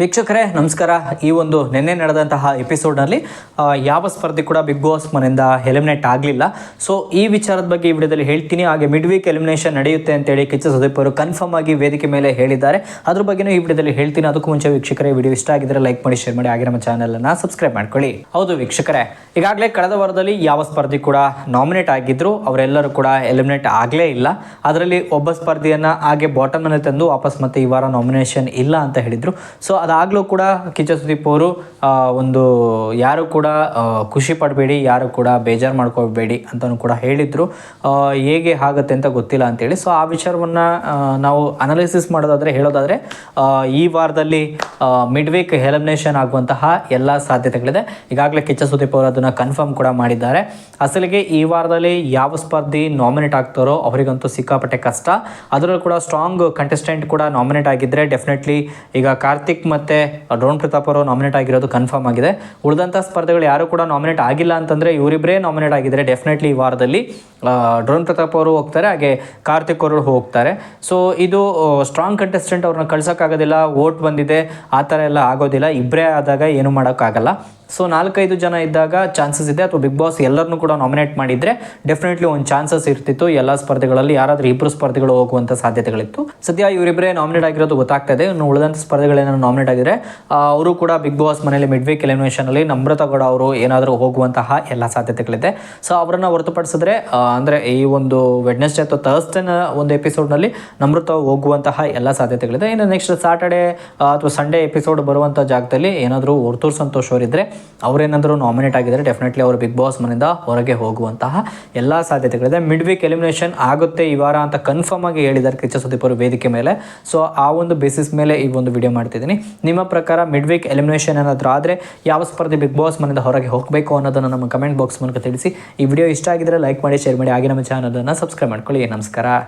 ವೀಕ್ಷಕರೇ, ನಮಸ್ಕಾರ. ಈ ಒಂದು ನಿನ್ನೆ ನಡೆದಂತಹ ಎಪಿಸೋಡ್ನಲ್ಲಿ ಯಾವ ಸ್ಪರ್ಧೆ ಕೂಡ ಬಿಗ್ ಬಾಸ್ ಮನೆಯಿಂದ ಎಲಿಮಿನೇಟ್ ಆಗಲಿಲ್ಲ. ಸೊ ಈ ವಿಚಾರದ ಬಗ್ಗೆ ಈ ವಿಡಿಯೋದಲ್ಲಿ ಹೇಳ್ತೀನಿ. ಹಾಗೆ ಮಿಡ್ ವೀಕ್ ಎಲಿಮಿನೇಷನ್ ನಡೆಯುತ್ತೆ ಅಂತೇಳಿ ಕಿಚ್ಚ ಸುದೀಪ್ ಅವರು ಕನ್ಫರ್ಮ್ ಆಗಿ ವೇದಿಕೆ ಮೇಲೆ ಹೇಳಿದ್ದಾರೆ. ಅದ್ರ ಬಗ್ಗೆನೂ ಈ ವಿಡಿಯೋದಲ್ಲಿ ಹೇಳ್ತೀನಿ. ಅದಕ್ಕೂ ಮುಂಚೆ ವೀಕ್ಷಕರೇ, ವಿಡಿಯೋ ಇಷ್ಟ ಆಗಿದ್ರೆ ಲೈಕ್ ಮಾಡಿ ಶೇರ್ ಮಾಡಿ. ಹಾಗೆ ನಮ್ಮ ಚಾನಲನ್ನು ಸಬ್ಸ್ಕ್ರೈಬ್ ಮಾಡ್ಕೊಳ್ಳಿ. ಹೌದು ವೀಕ್ಷಕರೇ, ಈಗಾಗಲೇ ಕಳೆದ ವಾರದಲ್ಲಿ ಯಾವ ಸ್ಪರ್ಧಿ ಕೂಡ ನಾಮಿನೇಟ್ ಆಗಿದ್ರು. ಅವರೆಲ್ಲರೂ ಕೂಡ ಎಲಿಮಿನೇಟ್ ಆಗಲೇ ಇಲ್ಲ. ಅದರಲ್ಲಿ ಒಬ್ಬ ಸ್ಪರ್ಧೆಯನ್ನು ಹಾಗೆ ಬಾಟಮ್ ಅನ್ನು ತಂದು ವಾಪಸ್ ಮತ್ತೆ ಈ ವಾರ ನಾಮಿನೇಷನ್ ಇಲ್ಲ ಅಂತ ಹೇಳಿದ್ರು. ಸೊ ಅದಾಗಲೂ ಕೂಡ ಕಿಚ್ಚ ಸುದೀಪ್ ಅವರು ಒಂದು ಯಾರು ಕೂಡ ಖುಷಿ ಪಡಬೇಡಿ, ಯಾರು ಕೂಡ ಬೇಜಾರು ಮಾಡ್ಕೋಬೇಡಿ ಅಂತಲೂ ಕೂಡ ಹೇಳಿದರು. ಹೇಗೆ ಆಗುತ್ತೆ ಅಂತ ಗೊತ್ತಿಲ್ಲ ಅಂತೇಳಿ. ಸೊ ಆ ವಿಚಾರವನ್ನು ನಾವು ಅನಾಲಿಸಿಸ್ ಮಾಡೋದಾದರೆ, ಹೇಳೋದಾದರೆ ಈ ವಾರದಲ್ಲಿ ಮಿಡ್ ವೀಕ್ ಎಲಿಮಿನೇಷನ್ ಆಗುವಂತಹ ಎಲ್ಲ ಸಾಧ್ಯತೆಗಳಿದೆ. ಈಗಾಗಲೇ ಕಿಚ್ಚ ಸುದೀಪ್ ಅವರು ಅದನ್ನು ಕನ್ಫರ್ಮ್ ಕೂಡ ಮಾಡಿದ್ದಾರೆ. ಅಸಲಿಗೆ ಈ ವಾರದಲ್ಲಿ ಯಾವ ಸ್ಪರ್ಧಿ ನಾಮಿನೇಟ್ ಆಗ್ತಾರೋ ಅವರಿಗಂತೂ ಸಿಕ್ಕಾಪಟ್ಟೆ ಕಷ್ಟ. ಅದರಲ್ಲೂ ಕೂಡ ಸ್ಟ್ರಾಂಗ್ ಕಂಟೆಸ್ಟೆಂಟ್ ಕೂಡ ನಾಮಿನೇಟ್ ಆಗಿದ್ದರೆ ಡೆಫಿನೆಟ್ಲಿ ಈಗ ಕಾರ್ತಿಕ್ ಡ್ರೋನ್ ಪ್ರತಾಪ್ ಅವರು ನಾಮಿನೇಟ್ ಆಗಿರೋದು ಕನ್ಫರ್ಮ್ ಆಗಿದೆ. ಉಳಿದಂಥ ಸ್ಪರ್ಧೆಗಳು ಯಾರು ಕೂಡ ನಾಮಿನೇಟ್ ಆಗಿಲ್ಲ ಅಂತಂದರೆ ಇವರಿಬ್ಬರೇ ನಾಮಿನೇಟ್ ಆಗಿದ್ದಾರೆ. ಡೆಫಿನೆಟ್ಲಿ ಈ ವಾರದಲ್ಲಿ ಡ್ರೋನ್ ಪ್ರತಾಪ್ ಅವರು ಹೋಗ್ತಾರೆ, ಹಾಗೆ ಕಾರ್ತಿಕ್ ಅವರು ಹೋಗ್ತಾರೆ. ಸೊ ಇದು ಸ್ಟ್ರಾಂಗ್ ಕಂಟೆಸ್ಟೆಂಟ್ ಅವ್ರನ್ನ ಕಳ್ಸೋಕ್ಕಾಗೋದಿಲ್ಲ ವೋಟ್ ಬಂದಿದೆ, ಆ ಥರ ಎಲ್ಲ ಆಗೋದಿಲ್ಲ. ಇಬ್ಬರೇ ಆದಾಗ ಏನು ಮಾಡೋಕ್ಕಾಗಲ್ಲ. ಸೊ ನಾಲ್ಕೈದು ಜನ ಇದ್ದಾಗ ಚಾನ್ಸಸ್ ಇದೆ ಅಥವಾ ಬಿಗ್ ಬಾಸ್ ಎಲ್ಲರನ್ನೂ ಕೂಡ ನಾಮಿನೇಟ್ ಮಾಡಿದರೆ ಡೆಫಿನೆಟ್ಲಿ ಒಂದು ಚಾನ್ಸಸ್ ಇರ್ತಿತ್ತು. ಎಲ್ಲ ಸ್ಪರ್ಧೆಗಳಲ್ಲಿ ಯಾರಾದರೂ ಇಬ್ಬರು ಸ್ಪರ್ಧೆಗಳು ಹೋಗುವಂಥ ಸಾಧ್ಯತೆಗಳಿತ್ತು. ಸದ್ಯ ಇವರಿಬ್ಬರೇ ನಾಮಿನೇಟ್ ಆಗಿರೋದು ಗೊತ್ತಾಗ್ತಾ ಇದೆ ಇನ್ನು ಉಳಿದಂಥ ಸ್ಪರ್ಧೆಗಳೇನಾದ್ರು ನಾಮಿನೇಟ್ ಆಗಿದ್ರೆ ಅವರು ಕೂಡ ಬಿಗ್ ಬಾಸ್ ಮನೆಯಲ್ಲಿ ಮಿಡ್ ವೀಕ್ ಎಲಿಮಿನೇಷನಲ್ಲಿ ನಮ್ರತಾ ಗೌಡ ಅವರು ಏನಾದರೂ ಹೋಗುವಂತಹ ಎಲ್ಲ ಸಾಧ್ಯತೆಗಳಿದೆ. ಸೊ ಅವರನ್ನು ಹೊರತುಪಡಿಸಿದ್ರೆ ಅಂದರೆ ಈ ಒಂದು ವೆಡ್ನೆಸ್ಡೇ ಅಥವಾ ಥರ್ಸ್ಡೇನ ಒಂದು ಎಪಿಸೋಡ್ನಲ್ಲಿ ನಮ್ರತ ಹೋಗುವಂತಹ ಎಲ್ಲ ಸಾಧ್ಯತೆಗಳಿದೆ. ಇನ್ನು ನೆಕ್ಸ್ಟ್ ಸಾಟರ್ಡೆ ಅಥವಾ ಸಂಡೇ ಎಪಿಸೋಡ್ ಬರುವಂಥ ಜಾಗದಲ್ಲಿ ಏನಾದರೂ ಹೊರ್ತೂರು ಸಂತೋಷ್ ಅವರಿದ್ದರೆ ಅವರೇನಾದರೂ ನಾಮಿನೇಟ್ ಆಗಿದ್ದರೆ ಡೆಫಿನೆಟ್ಲಿ ಅವರು ಬಿಗ್ ಬಾಸ್ ಮನೆಯಿಂದ ಹೊರಗೆ ಹೋಗುವಂತಹ ಎಲ್ಲ ಸಾಧ್ಯತೆಗಳಿದೆ. ಮಿಡ್ ವೀಕ್ ಎಲಿಮಿನೇಷನ್ ಆಗುತ್ತೆ ಈ ವಾರ ಅಂತ ಕನ್ಫರ್ಮ್ ಆಗಿ ಹೇಳಿದ್ದಾರೆ ಕಿಚ್ಚ ಸುದೀಪ್ ಅವರು ವೇದಿಕೆ ಮೇಲೆ. ಸೊ ಆ ಒಂದು ಬೇಸಿಸ್ ಮೇಲೆ ಈ ಒಂದು ವಿಡಿಯೋ ಮಾಡ್ತಿದ್ದೀನಿ. ನಿಮ್ಮ ಪ್ರಕಾರ ಮಿಡ್ ವೀಕ್ ಎಲಿಮಿನೇಷನ್ ಏನಾದರೂ ಆದರೆ ಯಾವ ಸ್ಪರ್ಧೆ ಬಿಗ್ ಬಾಸ್ ಮನೆಯಿಂದ ಹೊರಗೆ ಹೋಗಬೇಕು ಅನ್ನೋದನ್ನು ನಮ್ಮ ಕಮೆಂಟ್ ಬಾಕ್ಸ್ ಮೂಲಕ ತಿಳಿಸಿ. ಈ ವಿಡಿಯೋ ಇಷ್ಟ ಆಗಿದ್ದರೆ ಲೈಕ್ ಮಾಡಿ ಶೇರ್ ಮಾಡಿ. ಹಾಗೆ ನಮ್ಮ ಚಾನಲನ್ನು ಸಬ್ಸ್ಕ್ರೈಬ್ ಮಾಡ್ಕೊಳ್ಳಿ. ನಮಸ್ಕಾರ.